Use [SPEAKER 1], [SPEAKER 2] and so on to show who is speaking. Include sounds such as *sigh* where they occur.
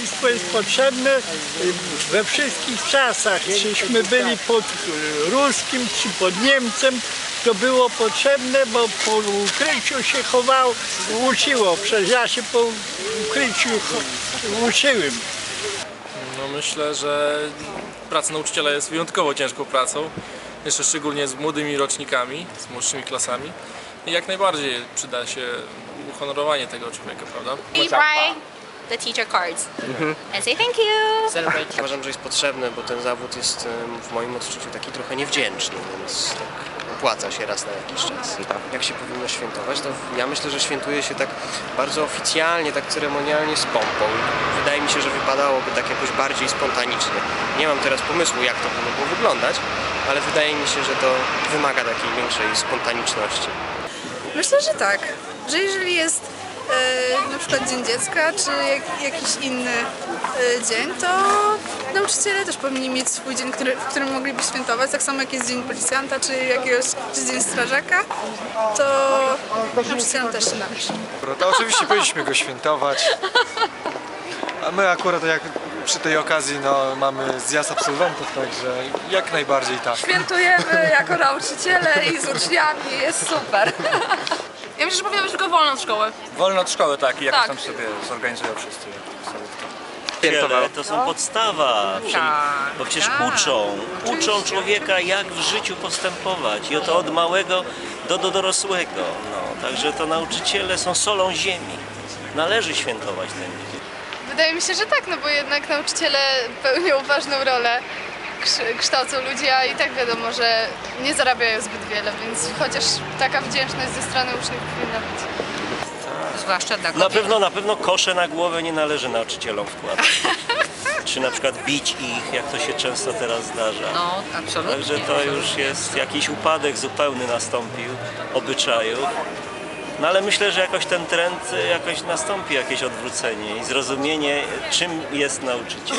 [SPEAKER 1] Nauczycielstwo jest potrzebne we wszystkich czasach. Czyśmy byli pod ruskim czy pod Niemcem, to było potrzebne, bo po ukryciu się chował, uczyło. Przecież ja się po ukryciu uczyłem.
[SPEAKER 2] No myślę, że praca nauczyciela jest wyjątkowo ciężką pracą, jeszcze szczególnie z młodymi rocznikami, z młodszymi klasami. I jak najbardziej przyda się uhonorowanie tego człowieka, prawda?
[SPEAKER 3] The teacher cards and say thank you.
[SPEAKER 4] Uważam, że jest potrzebny, bo ten zawód jest w moim odczuciu taki trochę niewdzięczny, więc tak opłaca się raz na jakiś czas. Jak się powinno świętować? To ja myślę, że świętuje się tak bardzo oficjalnie, tak ceremonialnie z pompą. Wydaje mi się, że wypadałoby tak jakoś bardziej spontanicznie. Nie mam teraz pomysłu, jak to by mogło wyglądać, ale wydaje mi się, że to wymaga takiej większej spontaniczności.
[SPEAKER 5] Myślę, że tak. Że jeżeli jest na przykład Dzień Dziecka, czy jak, jakiś inny e, dzień, to nauczyciele też powinni mieć swój dzień, który, w którym mogliby świętować. Tak samo jak jest Dzień Policjanta, czy jakiegoś czy Dzień Strażaka, to nauczycielom też się należy.
[SPEAKER 6] To oczywiście powinniśmy go świętować. A my akurat jak przy tej okazji no, mamy zjazd absolwentów, także jak najbardziej tak.
[SPEAKER 7] Świętujemy jako nauczyciele i z uczniami, jest super. Ja myślę, że powinna być tylko wolna od szkoły.
[SPEAKER 8] Wolno od szkoły, tak, i jakoś
[SPEAKER 7] Tak.
[SPEAKER 8] tam sobie zorganizują wszyscy. sobie to.
[SPEAKER 9] Nauczyciele to są podstawa, Przecież- bo przecież uczą, uczą człowieka jak w życiu postępować i to od małego do, do dorosłego. No, także to nauczyciele są solą ziemi. Należy świętować ten dzień.
[SPEAKER 10] Wydaje mi się, że tak, no bo jednak nauczyciele pełnią ważną rolę, kształcą ludzi, a i tak wiadomo, że nie zarabiają zbyt wiele, więc chociaż taka wdzięczność ze strony uczniów powinna być.
[SPEAKER 3] Zwłaszcza dla
[SPEAKER 9] Na pewno, na pewno kosze na głowę nie należy nauczycielom wkładać. *laughs* Czy na przykład bić ich, jak to się często teraz zdarza.
[SPEAKER 3] No, absolutnie.
[SPEAKER 9] Także to już jest jakiś upadek zupełny nastąpił obyczajów. No ale myślę, że jakoś ten trend jakoś nastąpi, jakieś odwrócenie i zrozumienie, czym jest nauczyciel.